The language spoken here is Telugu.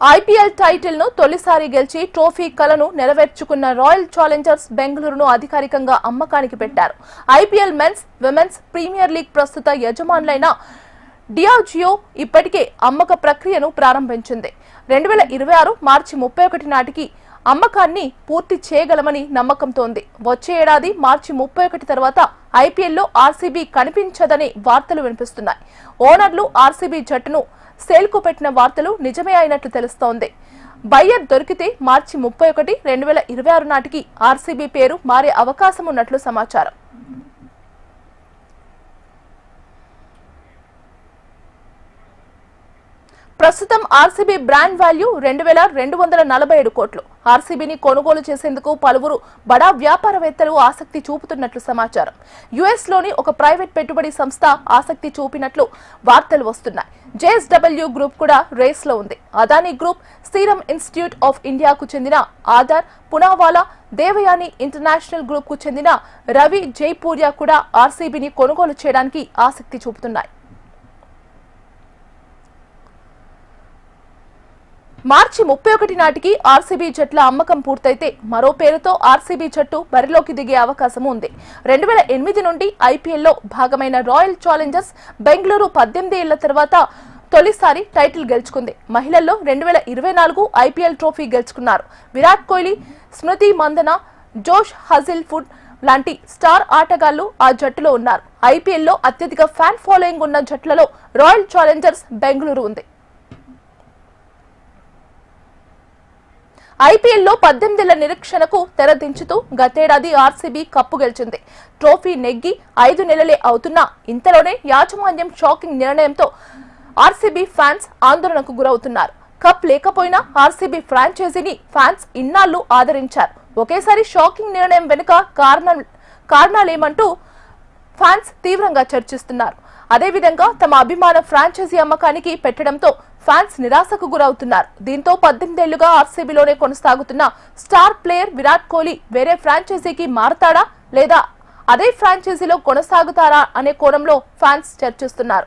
ఐపీఎల్ టైటిల్ను తొలిసారి గెలిచి ట్రోఫీ కలను నెరవేర్చుకున్న రాయల్ ఛాలెంజర్స్ బెంగళూరును అధికారికంగా అమ్మకానికి పెట్టారు. IPL men's women's premier league ప్రస్తుత యజమానులైన డియాజియో ఇప్పటికే అమ్మక ప్రక్రియను ప్రారంభించింది. రెండు వేల ఇరవై ఆరు మార్చి ముప్పై ఒకటి నాటికి అమ్మకాన్ని పూర్తి చేయగలమని నమ్మకంతో ఉంది వచ్చే ఏడాది మార్చి ముప్పై ఒకటి తర్వాత ఐపీఎల్లో ఆర్సీబీ కనిపించదని వార్తలు వినిపిస్తున్నాయి. ఓనర్లు ఆర్సీబీ జట్టును సేల్కు పెట్టిన వార్తలు నిజమే అయినట్లు తెలుస్తోంది. బయ్యర్ దొరికితే మార్చి ముప్పై ఒకటి రెండు వేల ఇరవై ఆరు నాటికి ఆర్సీబీ పేరు మారే అవకాశం ఉన్నట్లు సమాచారం. ప్రస్తుతం ఆర్సీబీ బ్రాండ్ వాల్యూ రెండు వేల రెండు వందల నలభై ఏడు కోట్లు. ఆర్సీబీని కొనుగోలు చేసేందుకు పలువురు బడా వ్యాపారవేత్తలు ఆసక్తి చూపుతున్నట్లు సమాచారం. యుఎస్లోని ఒక ప్రైవేట్ పెట్టుబడి సంస్థ ఆసక్తి చూపినట్లు వార్తలు వస్తున్నాయి. జేఎస్డబ్ల్యూ గ్రూప్ కూడా రేస్లో ఉంది. Adani group Serum Institute of ఇండియాకు చెందిన ఆధార్ పునావాలా దేవయాని ఇంటర్నేషనల్ గ్రూప్కు చెందిన రవి జైపూర్యా కూడా ఆర్సీబీని కొనుగోలు చేయడానికి ఆసక్తి చూపుతున్నాయి. మార్చి ముప్పై ఒకటి నాటికి ఆర్సీబీ జట్ల అమ్మకం పూర్తయితే మరో పేరుతో ఆర్సీబీ జట్టు బరిలోకి దిగే అవకాశం ఉంది. రెండు వేల ఎనిమిది నుండి ఐపీఎల్లో భాగమైన రాయల్ ఛాలెంజర్స్ బెంగళూరు పద్దెనిమిది ఏళ్ళ తర్వాత తొలిసారి టైటిల్ గెలుచుకుంది. మహిళల్లో రెండు వేల ఇరవై నాలుగు ఐపీఎల్ ట్రోఫీ గెలుచుకున్నారు. విరాట్ కోహ్లీ స్మృతి మందన జోష్ హజిల్ ఫుడ్ లాంటి స్టార్ ఆటగాళ్ళు ఆ జట్టులో ఉన్నారు. ఐపీఎల్లో అత్యధిక ఫ్యాన్ ఫాలోయింగ్ ఉన్న జట్లలో రాయల్ ఛాలెంజర్స్ బెంగళూరు ఉంది. ఐపీఎల్లో పద్దెనిమిదేళ్ళ నిరీక్షణకు తెరదించుతూ గతేడాది ఆర్సీబీ కప్పు గెలిచింది. ట్రోఫీ నెగ్గి ఐదు నెలలే అవుతున్నా ఇంతలోనే యాజమాన్యం షాకింగ్ నిర్ణయంతో ఆర్సీబీ ఫ్యాన్స్ ఆందోళనకు గురవుతున్నారు. కప్ లేకపోయినా ఆర్సీబీ ఫ్రాంచైజీని ఫ్యాన్స్ ఇన్నాళ్ళు ఆదరించారు. ఒకేసారి షాకింగ్ నిర్ణయం వెనుక కారణం కారణాలేమంటూ ఫ్యాన్స్ తీవ్రంగా చర్చిస్తున్నారు. అదేవిధంగా తమ అభిమాన ఫ్రాంచైజీ అమ్మకానికి పెట్టడంతో ఫ్యాన్స్ నిరాశకు గురవుతున్నారు. దీంతో పద్దెనిమిదేళ్ళుగా ఆర్సీబీలోనే కొనసాగుతున్న స్టార్ ప్లేయర్ విరాట్ కోహ్లీ వేరే ఫ్రాంచైజీకి మారతాడా లేదా అదే ఫ్రాంచైజీలో కొనసాగుతారా అనే కోణంలో ఫ్యాన్స్ చర్చిస్తున్నారు.